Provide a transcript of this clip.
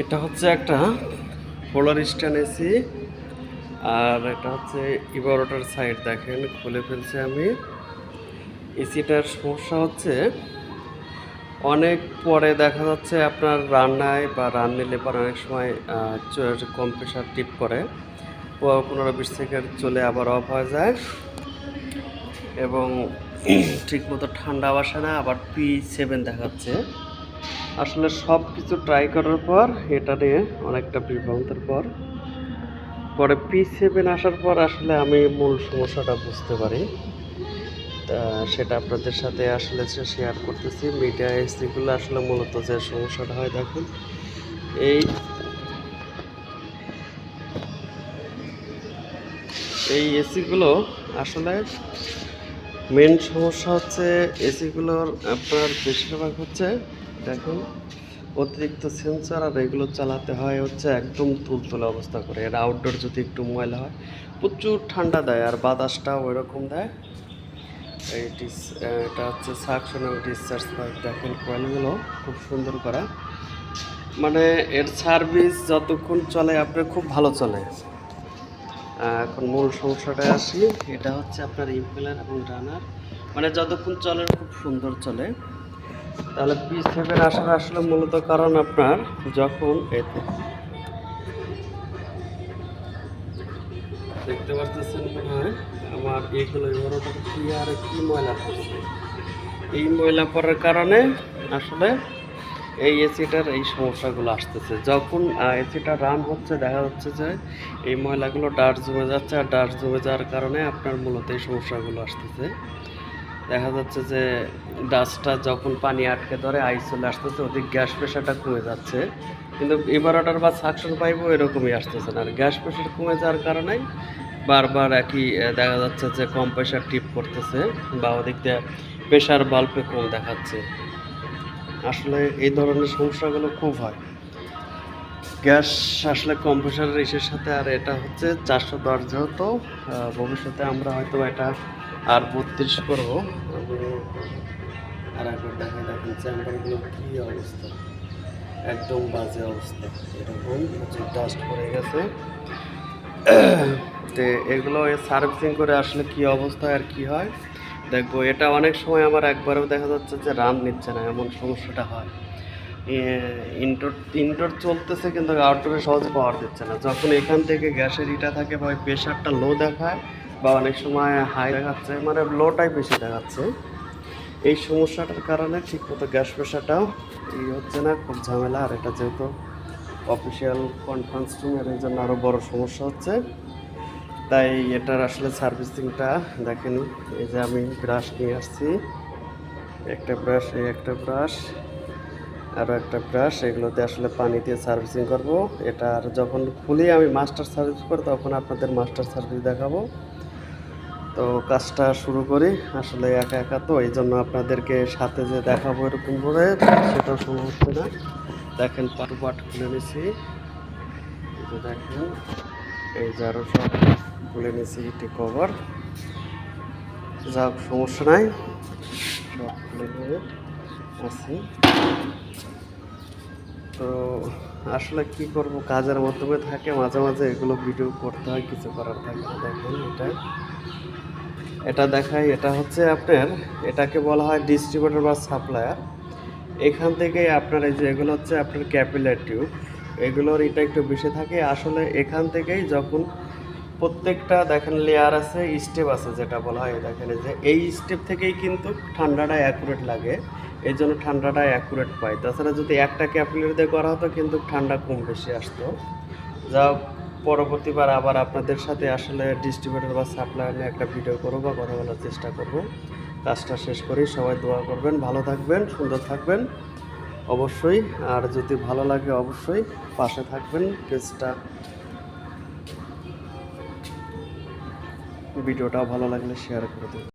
এটা হচ্ছে একটা পোলার স্ট্যান্ড এসি আর এটা হচ্ছে ইভারোটার সাইড দেখেন, খুলে ফেলছে আমি। এসিটার সমস্যা হচ্ছে, অনেক পরে দেখা যাচ্ছে আপনার রান্নায় বা রান্নে লেবার অনেক সময় কম প্রেশার টিপ করে। পনেরো বিশ সেকেন্ড চলে আবার অফ হয়ে যায়। এবং ঠিকমতো ঠান্ডা আসে না, আবার পি সেভেন দেখাচ্ছে। আসলে সব কিছু ট্রাই করার পর, এটা নিয়ে অনেকটা বিভ্রান্তের পর। পরে পি সেভেন আসার পর আসলে আমি মূল সমস্যাটা বুঝতে পারি। তা সেটা আপনাদের সাথে আসলে শেয়ার করতেছি মিডিয়া এসিগুলো আসলে মূলত যে সমস্যাটা হয়, দেখুন। এই এই এসিগুলো আসলে মেন সমস্যা হচ্ছে এসিগুলোর আপনার বেশিরভাগ হচ্ছে দেখুন, অতিরিক্ত সেন্সর আর এগুলো চালাতে হয় হচ্ছে একদম তুলতুলে অবস্থা করে। এর আউটডোর যদি একটু ময়লা হয়, প্রচুর ঠান্ডা দেয় আর বাতাসটা ওই রকম দেয়। এই ডিস এটা হচ্ছে সাকশন এবং ডিসচার্জ পাইপ দেখেন কয়েলগুলো খুব সুন্দর করা। মানে এর সার্ভিস যতক্ষণ চলে, আপনার খুব ভালো চলে। এখন মূল সমস্যাটায় আসি। এটা হচ্ছে আপনার ইম্পেলার এবং রানার মানে যতক্ষণ চলে, খুব সুন্দর চলে। তাহলে পি সেভেন আসার আসলে মূলত কারণ আপনার যখন এতে দেখতে পারতেছেন মনে হয় আমার এগুলো বড়টা কি আর কি ময়লা পড়ছে? এই ময়লা পড়ার কারণে আসলে এই এসিটার এই সমস্যাগুলো আসতেছে। যখন এসিটা রান হচ্ছে, দেখা যাচ্ছে যে এই ময়লাগুলো ডাস্ট জমে যাচ্ছে, আর ডাস্ট জমে যাওয়ার কারণে আপনার মূলত এই সমস্যাগুলো আসতেছে। দেখা যাচ্ছে যে ডাস্টটা যখন পানি আটকে ধরে আইস চলে আসতেছে ওদিক গ্যাস প্রেশারটা কমে যাচ্ছে। কিন্তু এবারটার বা সাকশন পাইপও এরকমই আসতেছে না। আর গ্যাস প্রেশার কমে যাওয়ার কারণেই বারবার একই দেখা যাচ্ছে যে কম প্রেশার টিপ করতেছে বা ওদিক দিয়ে প্রেশার বাল্বে কম দেখাচ্ছে। আসলে এই ধরনের সমস্যাগুলো খুব হয়। গ্যাস আসলে কম কম্প্রেসারের ইসের সাথে, আর এটা হচ্ছে চারশো দশ যেহেতু ভবিষ্যতে আমরা হয়তো এটা আর বত্রিশ করব। আর একবার দেখা কী অবস্থা। একদম বাজে অবস্থা। এরকম ডাস্ট পড়ে গেছে। তো এগুলো সার্ভিসিং করে আসলে কি অবস্থা আর কি হয়, দেখব। এটা অনেক সময় আমার একবারেও দেখা যাচ্ছে যে রান নিচ্ছে না, এমন সমস্যাটা হয়। ইনডোর ইনডোর চলতেছে কিন্তু আউটডোরে সহজে পাওয়ার দিচ্ছে না। যখন এখান থেকে গ্যাসের ইটা থাকে বা প্রেশারটা লো দেখায়। বা অনেক সময় হাই দেখাচ্ছে মানে লোটাই বেশি দেখাচ্ছে। এই সমস্যাটার কারণে ঠিকমতো গ্যাস প্রেশারটাও এই হচ্ছে না, খুব ঝামেলা। আর এটা যেহেতু অফিসিয়াল কনফারেন্স রুমের এই জন্য আরও বড় সমস্যা হচ্ছে। তাই এটার আসলে সার্ভিসিংটা দেখেন। এই যে আমি ব্রাশ নিয়ে আসছি। একটা ব্রাশ এই একটা ব্রাশ আরও একটা ব্রাশ এগুলোতে আসলে পানি দিয়ে সার্ভিসিং করব। এটা আর যখন খুলে আমি মাস্টার সার্ভিস করি, তখন আপনাদের মাস্টার সার্ভিস দেখাবো। তো কাজটা শুরু করি। আসলে একা একা তো এই জন্য আপনাদেরকে সাথে যে দেখাবো এরকম করে, সেটাও সম্ভব হচ্ছে না। দেখেন পাটু খুলে নিছি। দেখেন, এই যে সব খুলে নিছি ইটি কভার। যা সমস্যা নাই। সব খুলে নিয়ে আছি তো আসলে কি করব, কাজের মাধ্যমে থাকে, মাঝে মাঝে এগুলো ভিডিও করতে হয়, কিছু করার থাকে দেখেন এটা। এটা দেখাই, এটা হচ্ছে আপনার, এটাকে বলা হয় ডিস্ট্রিবিউটর বা সাপ্লায়ার এখান থেকে আপনার এই যে এগুলো হচ্ছে আপনার ক্যাপিলার টিউব এগুলোর এটা একটু বেশি থাকে। আসলে এখান থেকেই যখন প্রত্যেকটা দেখেন লেয়ার আছে স্টেপ আছে যেটা বলা হয়, দেখেন যে, এই স্টেপ থেকেই কিন্তু ঠান্ডাটা অ্যাকুরেট লাগে। এই জন্য ঠান্ডাটা অ্যাকুরেট পায়। তাছাড়া যদি একটা ক্যাপিলার দিয়ে করা হতো, কিন্তু ঠান্ডা কম বেশি আসতো। যা পরবর্তীবার আবার আপনাদের সাথে আসলে ডিস্ট্রিবিউটার বা সাপ্লায়ার নিয়ে একটা ভিডিও করব বা কথা বলার চেষ্টা করব। কাজটা শেষ করি সবাই দোয়া করবেন, ভালো থাকবেন, সুন্দর থাকবেন। অবশ্যই, আর যদি ভালো লাগে অবশ্যই পাশে থাকবেন, পেজটা। ভিডিওটা ভালো লাগলে শেয়ার করে দেবেন।